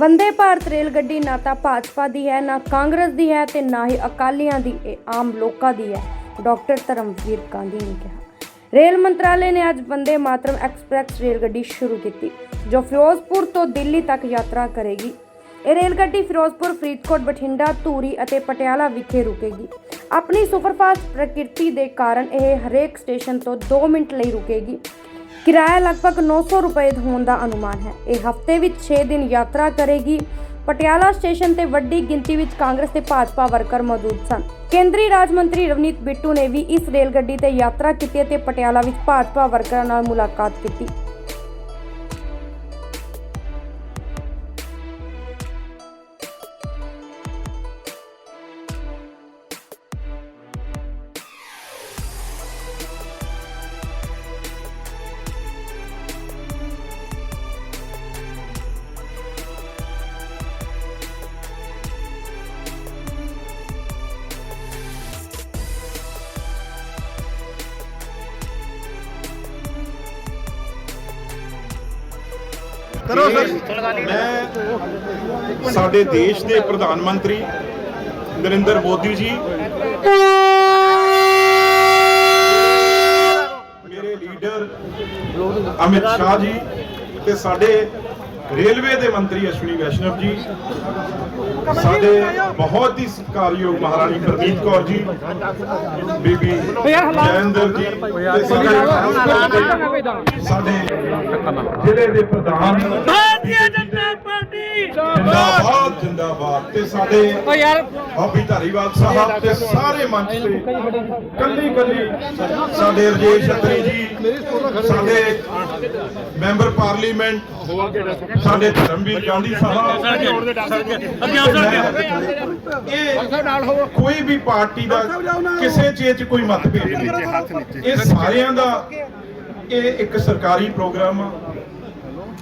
Vande Bharat rail ਗੱਡੀ ਨਾ ਤਾਂ ਭਾਜਪਾ ਦੀ ਹੈ, ਨਾ ਕਾਂਗਰਸ ਦੀ ਹੈ ਤੇ ਨਾ ਹੀ ਅਕਾਲੀਆਂ ਦੀ, ਇਹ ਆਮ ਲੋਕਾਂ ਦੀ ਹੈ। ਡਾਕਟਰ ਧਰਮਵੀਰ ਗਾਂਧੀ ਨੇ ਕਿਹਾ। ਰੇਲ ਮੰਤਰਾਲੇ ਨੇ ਅੱਜ ਵੰਦੇ ਮਾਤਰਮ ਐਕਸਪ੍ਰੈਸ ਰੇਲ ਗੱਡੀ ਸ਼ੁਰੂ ਕੀਤੀ, ਜੋ ਫਿਰੋਜ਼ਪੁਰ ਤੋਂ ਦਿੱਲੀ ਤੱਕ ਯਾਤਰਾ ਕਰੇਗੀ। ਇਹ ਰੇਲ ਗੱਡੀ ਫਿਰੋਜ਼ਪੁਰ, ਫਰੀਦਕੋਟ, ਬਠਿੰਡਾ, ਧੂਰੀ ਅਤੇ ਪਟਿਆਲਾ ਵਿਖੇ ਰੁਕੇਗੀ। ਆਪਣੀ ਸੁਪਰਫਾਸਟ ਪ੍ਰਕਿਰਤੀ ਦੇ ਕਾਰਨ ਇਹ ਹਰੇਕ ਸਟੇਸ਼ਨ ਤੋਂ 2 ਮਿੰਟ ਲਈ ਰੁਕੇਗੀ। ਕਿਰਾਇਆ ਲਗਭਗ 900 ਰੁਪਏ ਹੋਣ ਦਾ ਅਨੁਮਾਨ ਹੈ। ਇਹ ਹਫ਼ਤੇ ਵਿੱਚ 6 ਦਿਨ ਯਾਤਰਾ ਕਰੇਗੀ। ਪਟਿਆਲਾ ਸਟੇਸ਼ਨ ਤੇ ਵੱਡੀ ਗਿਣਤੀ ਵਿੱਚ ਕਾਂਗਰਸ ਤੇ ਭਾਜਪਾ ਵਰਕਰ ਮੌਜੂਦ ਸਨ। ਕੇਂਦਰੀ ਰਾਜ ਮੰਤਰੀ ਰਵਨੀਤ ਬਿੱਟੂ ਨੇ ਵੀ ਇਸ ਰੇਲ ਗੱਡੀ ਤੇ ਯਾਤਰਾ ਕੀਤੀ ਅਤੇ ਪਟਿਆਲਾ ਵਿੱਚ ਭਾਜਪਾ ਵਰਕਰਾਂ ਨਾਲ ਮੁਲਾਕਾਤ ਕੀਤੀ। ਕਰੋ ਸਰ। ਮੈਂ ਸਾਡੇ ਦੇਸ਼ ਦੇ ਪ੍ਰਧਾਨ ਮੰਤਰੀ ਨਰਿੰਦਰ ਮੋਦੀ ਜੀ, ਮੇਰੇ ਲੀਡਰ ਅਮਿਤ ਸ਼ਾਹ ਜੀ ਤੇ ਸਾਡੇ ਰੇਲਵੇ ਦੇ ਮੰਤਰੀ ਅਸ਼ਵਨੀ ਵੈਸ਼ਨਵ ਜੀ ਸਾਡੇ ਬਹੁਤ ਹੀ ਸਤਿਕਾਰਯੋਗ ਮਹਾਰਾਣੀ ਪ੍ਰਨੀਤ ਕੌਰ ਜੀ ਬੀਬੀ ਜੈਂਦਰ ਜੀ ਸਾਡੇ ਜ਼ਿਲ੍ਹੇ ਦੇ ਪ੍ਰਧਾਨ ਭਾਰਤੀ ਜਨਤਾ ਪਾਰਟੀ ਜਿੰਦਾਬਾਦ। ਜਿੰਦਾਬਾਦ ਤੇ ਸਾਡੇ ਓ ਯਾਰ। ਬਾਬੀ ਧਾਰੀਵਾਲ ਸਾਹਿਬ ਤੇ ਸਾਰੇ ਮੰਚ ਤੇ ਕੱਲੀ ਕੱਲੀ ਸਾਡੇ ਰਜੇਸ਼ ਛਤਰੀ ਜੀ ਸਾਡੇ ਮੈਂਬਰ ਪਾਰਲੀਮੈਂਟ ਸਾਡੇ ਧਰਮਵੀਰ ਗਾਂਧੀ ਸਾਹਿਬ। ਅੱਗੇ ਆ ਸਰ ਇਹ ਕੋਈ ਵੀ ਪਾਰਟੀ ਦਾ ਕਿਸੇ ਚੀਜ਼ 'ਚ ਕੋਈ ਮਤਭੇਦ ਨਹੀਂ। ਇਹ ਸਾਰਿਆਂ ਦਾ ਇਹ ਇੱਕ ਸਰਕਾਰੀ ਪ੍ਰੋਗਰਾਮ ਆ।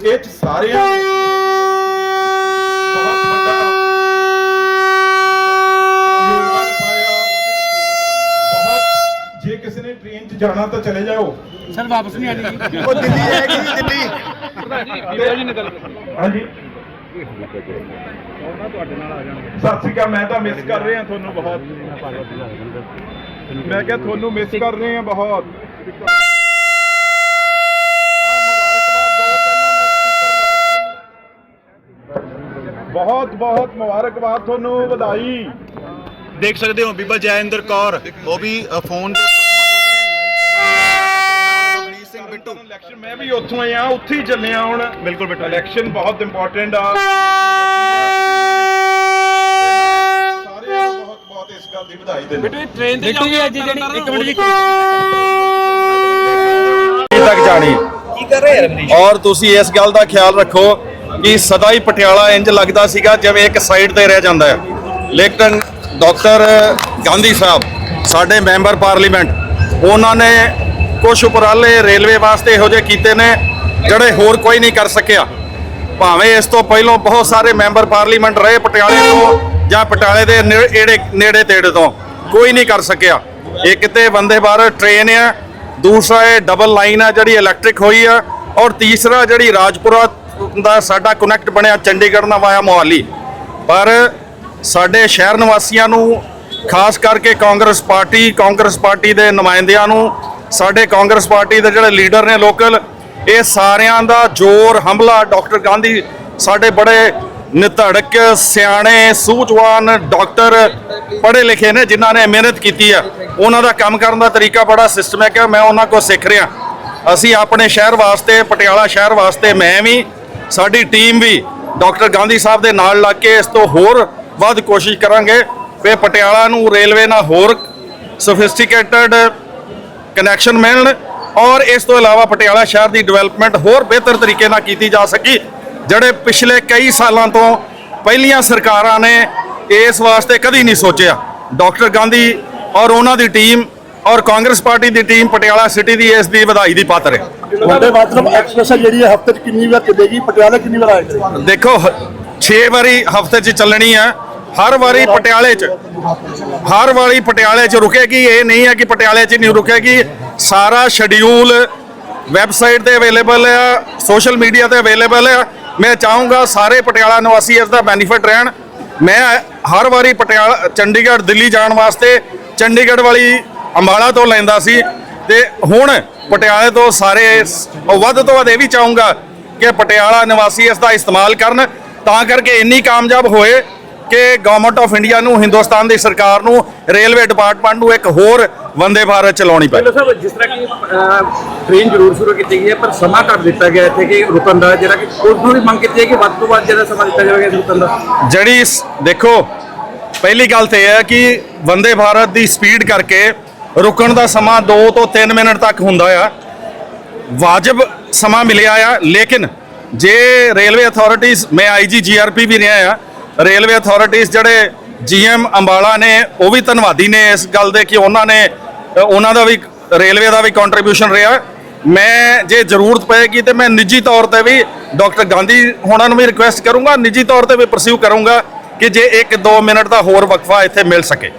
ਇਹ 'ਚ ਸਾਰਿਆਂ ਨੇ ਬਹੁਤ ਵੱਡਾ ਯੋਗਦਾਨ ਪਾਇਆ ਬਹੁਤ ਜੇ ਕਿਸੇ ਨੇ ਟ੍ਰੇਨ 'ਚ ਜਾਣਾ ਤਾਂ ਚਲੇ ਜਾਓ। ਸਰ ਵਾਪਸ ਨਹੀਂ ਆਣੀ ਉਹ ਦਿੱਲੀ ਜਾਏਗੀ ਦਿੱਲੀ। ਹਾਂਜੀ। ਸਤਿ ਸ਼੍ਰੀ ਅਕਾਲ ਮੈਂ ਤਾਂ ਮਿਸ ਕਰ ਰਿਹਾ ਤੁਹਾਨੂੰ ਬਹੁਤ। ਮੈਂ ਕਿਹਾ ਤੁਹਾਨੂੰ ਮਿਸ ਕਰ ਰਹੇ ਹਾਂ ਬਹੁਤ। ਬਹੁਤ ਬਹੁਤ ਮੁਬਾਰਕਬਾਦ ਤੁਹਾਨੂੰ ਵਧਾਈ। ਦੇਖ ਸਕਦੇ ਹੋ ਬੀਬਾ ਜੈਇੰਦਰ ਕੌਰ ਉਹ ਵੀ ਫੋਨ ਦੇ ਬਿੱਟੂ ਇਲੈਕਸ਼ਨ ਮੈਂ ਵੀ ਉੱਥੋਂ ਹੀ ਆ ਉੱਥੇ ਹੀ ਚੱਲਿਆ ਹੁਣ। ਬਿਲਕੁਲ ਬਿਲਕੁਲ ਇਲੈਕਸ਼ਨ ਬਹੁਤ ਇੰਪੋਰਟੈਂਟ ਆ। ਸਾਰਿਆਂ ਨੂੰ ਬਹੁਤ ਬਹੁਤ ਇਸ ਗੱਲ ਦੀ ਵਧਾਈ ਦਿੰਦਾ ਟ੍ਰੇਨ ਤੇ ਜਾਓਗੇ ਅੱਜ ਜਿਹੜੀ ਇੱਕ ਮਿੰਟ ਜੀ। ਤੱਕ ਜਾਣੀ? ਕੀ ਕਰ ਰਹੇ ਰਮਨੀਸ਼? ਔਰ ਤੁਸੀਂ ਇਸ ਗੱਲ ਦਾ ਖਿਆਲ ਰੱਖੋ ਕਿ ਸਦਾ ਹੀ ਪਟਿਆਲਾ ਇੰਜ ਲੱਗਦਾ ਸੀਗਾ ਜਿਵੇਂ ਇੱਕ ਸਾਈਡ ਤੇ ਰਹਿ ਜਾਂਦਾ ਹੈ। ਲੇਕਿਨ ਡਾਕਟਰ ਗਾਂਧੀ ਸਾਹਿਬ ਸਾਡੇ ਮੈਂਬਰ ਪਾਰਲੀਮੈਂਟ ਉਹਨਾਂ ਨੇ ਕੁਝ ਉਪਰਾਲੇ ਰੇਲਵੇ ਵਾਸਤੇ ਇਹੋ ਜਿਹੇ ਕੀਤੇ ਨੇ, ਜਿਹੜੇ ਹੋਰ ਕੋਈ ਨਹੀਂ ਕਰ ਸਕਿਆ। ਭਾਵੇਂ ਇਸ ਤੋਂ ਪਹਿਲਾਂ ਬਹੁਤ ਸਾਰੇ ਮੈਂਬਰ ਪਾਰਲੀਮੈਂਟ ਰਹੇ ਪਟਿਆਲੇ ਤੋਂ ਜਾਂ ਪਟਿਆਲੇ ਦੇ ਨੇੜੇ ਨੇੜੇ ਤੇੜੇ ਤੋਂ, ਕੋਈ ਨਹੀਂ ਕਰ ਸਕਿਆ। ਇਹ ਕਿਤੇ ਵੰਦੇ ਭਾਰਤ ਟ੍ਰੇਨ ਹੈ ਦੂਸਰਾ ਇਹ ਡਬਲ ਲਾਈਨ ਆ ਜਿਹੜੀ ਇਲੈਕਟ੍ਰਿਕ ਹੋਈ ਆ, ਔਰ ਤੀਸਰਾ ਜਿਹੜੀ ਰਾਜਪੁਰਾ ਦਾ ਸਾਡਾ ਕਨੈਕਟ ਬਣਿਆ ਚੰਡੀਗੜ੍ਹ ਨਾਲ ਵਾਇਆ ਮੋਹਾਲੀ। ਪਰ ਸਾਡੇ ਸ਼ਹਿਰ ਨਿਵਾਸੀਆਂ ਨੂੰ, ਖਾਸ ਕਰਕੇ ਕਾਂਗਰਸ ਪਾਰਟੀ ਕਾਂਗਰਸ ਪਾਰਟੀ ਦੇ ਨੁਮਾਇੰਦਿਆਂ ਨੂੰ ਸਾਡੇ ਕਾਂਗਰਸ ਪਾਰਟੀ ਦੇ ਜਿਹੜੇ ਲੀਡਰ ਨੇ ਲੋਕਲ, ਇਹ ਸਾਰਿਆਂ ਦਾ ਜ਼ੋਰ, ਹਮਲਾ। ਡਾਕਟਰ ਗਾਂਧੀ ਸਾਡੇ ਬੜੇ ਨਿਧੜਕ ਸਿਆਣੇ, ਸੂਝਵਾਨ ਡਾਕਟਰ ਪੜ੍ਹੇ ਲਿਖੇ ਨੇ, ਜਿਨ੍ਹਾਂ ਨੇ ਮਿਹਨਤ ਕੀਤੀ ਆ। ਉਹਨਾਂ ਦਾ ਕੰਮ ਕਰਨ ਦਾ ਤਰੀਕਾ ਬੜਾ ਸਿਸਟਮੈਟਿਕ ਹੈ ਮੈਂ ਉਹਨਾਂ ਕੋਲ ਸਿੱਖ ਰਿਹਾ। ਅਸੀਂ ਆਪਣੇ ਸ਼ਹਿਰ ਵਾਸਤੇ, ਪਟਿਆਲਾ ਸ਼ਹਿਰ ਵਾਸਤੇ ਮੈਂ ਵੀ, ਸਾਡੀ ਟੀਮ ਵੀ ਡਾਕਟਰ ਗਾਂਧੀ ਸਾਹਿਬ ਦੇ ਨਾਲ ਲੱਗ ਕੇ ਇਸ ਤੋਂ ਹੋਰ ਵੱਧ ਕੋਸ਼ਿਸ਼ ਕਰਾਂਗੇ। ਕਿ ਪਟਿਆਲਾ ਨੂੰ ਰੇਲਵੇ ਨਾਲ ਹੋਰ ਸੋਫਿਸਟੀਕੇਟਡ ਕਨੈਕਸ਼ਨ ਮਿਲਣ ਔਰ ਇਸ ਤੋਂ ਇਲਾਵਾ ਪਟਿਆਲਾ ਸ਼ਹਿਰ ਦੀ ਡਿਵੈਲਪਮੈਂਟ ਹੋਰ ਬਿਹਤਰ ਤਰੀਕੇ ਨਾਲ ਕੀਤੀ ਜਾ ਸਕੀ ਜਿਹੜੇ ਪਿਛਲੇ ਕਈ ਸਾਲਾਂ ਤੋਂ ਪਹਿਲੀਆਂ ਸਰਕਾਰਾਂ ਨੇ ਇਸ ਵਾਸਤੇ ਕਦੀ ਨਹੀਂ ਸੋਚਿਆ। ਡਾਕਟਰ ਗਾਂਧੀ ਔਰ ਉਹਨਾਂ ਦੀ ਟੀਮ ਔਰ ਕਾਂਗਰਸ ਪਾਰਟੀ ਦੀ ਟੀਮ ਪਟਿਆਲਾ ਸਿਟੀ ਦੀ ਇਸ ਦੀ ਵਧਾਈ ਦੀ ਪਾਤਰ ਹੈ। ਵੰਦੇ ਮਾਤਰਮ ਐਕਸਪ੍ਰੈਸ ਜਿਹੜੀ ਹੈ ਹਫ਼ਤੇ 'ਚ ਕਿੰਨੀ ਵਾਰ ਚੱਲੇਗੀ? ਪਟਿਆਲਾ ਕਿੰਨੀ ਵਾਰ ਆਏਗੀ? ਦੇਖੋ 6 ਵਾਰੀ ਹਫ਼ਤੇ 'ਚ ਚੱਲਣੀ ਆ ਹਰ ਵਾਰੀ ਪਟਿਆਲੇ 'ਚ ਹਰ ਵਾਲੀ ਪਟਿਆਲੇ 'ਚ ਰੁਕੇਗੀ, ਇਹ ਨਹੀਂ ਹੈ ਕਿ ਪਟਿਆਲੇ 'ਚ ਨਹੀਂ ਰੁਕੇਗੀ। ਸਾਰਾ ਸ਼ਡਿਊਲ ਵੈਬਸਾਈਟ ਤੇ ਅਵੇਲੇਬਲ ਆ ਸੋਸ਼ਲ ਮੀਡੀਆ ਤੇ ਅਵੇਲੇਬਲ ਆ। ਮੈਂ ਚਾਹੂੰਗਾ ਸਾਰੇ ਪਟਿਆਲਾ ਨਿਵਾਸੀ ਇਸ ਦਾ ਬੈਨੀਫਿਟ ਰਹਿਣ। ਮੈਂ ਹਰ ਵਾਰੀ ਪਟਿਆਲਾ, ਚੰਡੀਗੜ੍ਹ, ਦਿੱਲੀ ਜਾਣ ਵਾਸਤੇ ਚੰਡੀਗੜ੍ਹ ਵਾਲੀ ਅੰਬਾਲਾ ਤੋਂ ਲੈਂਦਾ ਸੀ। ਤੇ ਹੁਣ ਪਟਿਆਲੇ ਤੋਂ ਸਾਰੇ ਵੱਧ ਤੋਂ ਵੱਧ ਇਹ ਵੀ ਚਾਹੂੰਗਾ ਕਿ ਪਟਿਆਲਾ ਨਿਵਾਸੀ ਇਸ ਦਾ ਇਸਤੇਮਾਲ ਕਰਨ, ਤਾਂ ਕਰਕੇ ਇੰਨੀ ਕਾਮਯਾਬ ਹੋਏ। ਕਿ ਗਵਰਨਮੈਂਟ ਆਫ ਇੰਡੀਆ ਨੂੰ ਹਿੰਦੁਸਤਾਨ ਦੀ ਸਰਕਾਰ ਨੂੰ ਰੇਲਵੇ ਡਿਪਾਰਟਮੈਂਟ ਨੂੰ ਇੱਕ ਹੋਰ ਵੰਦੇ ਭਾਰਤ ਚਲਾਉਣੀ ਪਈ ਸਾਹਿਬ ਜਿਸ ਤਰ੍ਹਾਂ ਕਿ ਟ੍ਰੇਨ ਜ਼ਰੂਰ ਸ਼ੁਰੂ ਕੀਤੀ ਗਈ ਹੈ ਪਰ ਸਮਾਂ ਘੱਟ ਦਿੱਤਾ ਗਿਆ ਇੱਥੇ ਕਿ ਰੁਕਣ ਦਾ ਜਿਹੜਾ ਕਿ ਉਸ ਨੂੰ ਵੀ ਮੰਗ ਕੀਤੀ ਹੈ ਕਿ ਵੱਧ ਤੋਂ ਵੱਧ ਜਿਹੜਾ ਸਮਾਂ ਦਿੱਤਾ ਜਾਵੇਗਾ ਰੁਕਣ ਦਾ। ਜਿਹੜੀ ਦੇਖੋ ਪਹਿਲੀ ਗੱਲ ਤੇ ਇਹ ਹੈ ਕਿ ਵੰਦੇ ਭਾਰਤ ਦੀ ਸਪੀਡ ਕਰਕੇ ਰੁਕਣ ਦਾ ਸਮਾਂ 2 ਤੋਂ 3 ਮਿੰਟ ਤੱਕ ਹੁੰਦਾ ਆ। ਵਾਜਬ ਸਮਾਂ ਮਿਲਿਆ ਆ ਲੇਕਿਨ ਜੇ ਰੇਲਵੇ ਅਥਾਰਟੀਜ਼ ਮੈਂ ਆਈਜੀ ਜੀਆਰਪੀ ਵੀ ਰਿਹਾ ਆ ਰੇਲਵੇ ਅਥਾਰਟੀਜ਼ ਜਿਹੜੇ ਜੀਐਮ ਅੰਬਾਲਾ ਨੇ, ਉਹ ਵੀ ਧੰਨਵਾਦੀ ਨੇ ਇਸ ਗੱਲ ਦੇ ਕਿ ਉਹਨਾਂ ਨੇ ਉਹਨਾਂ ਦਾ ਵੀ ਰੇਲਵੇ ਦਾ ਵੀ ਕੰਟਰੀਬਿਊਸ਼ਨ ਰਿਹਾ। ਮੈਂ, ਜੇ ਜ਼ਰੂਰਤ ਪਏਗੀ ਤੇ ਮੈਂ ਨਿੱਜੀ ਤੌਰ ਤੇ ਵੀ ਡਾਕਟਰ ਗਾਂਧੀ ਹੋਣਾ ਨੂੰ ਵੀ ਰਿਕੁਐਸਟ ਕਰੂੰਗਾ, ਨਿੱਜੀ ਤੌਰ ਤੇ ਵੀ ਪਰਸਿਊ ਕਰੂੰਗਾ ਕਿ ਜੇ 1-2 ਮਿੰਟ ਦਾ ਹੋਰ ਵਕਫਾ ਇੱਥੇ ਮਿਲ ਸਕੇ।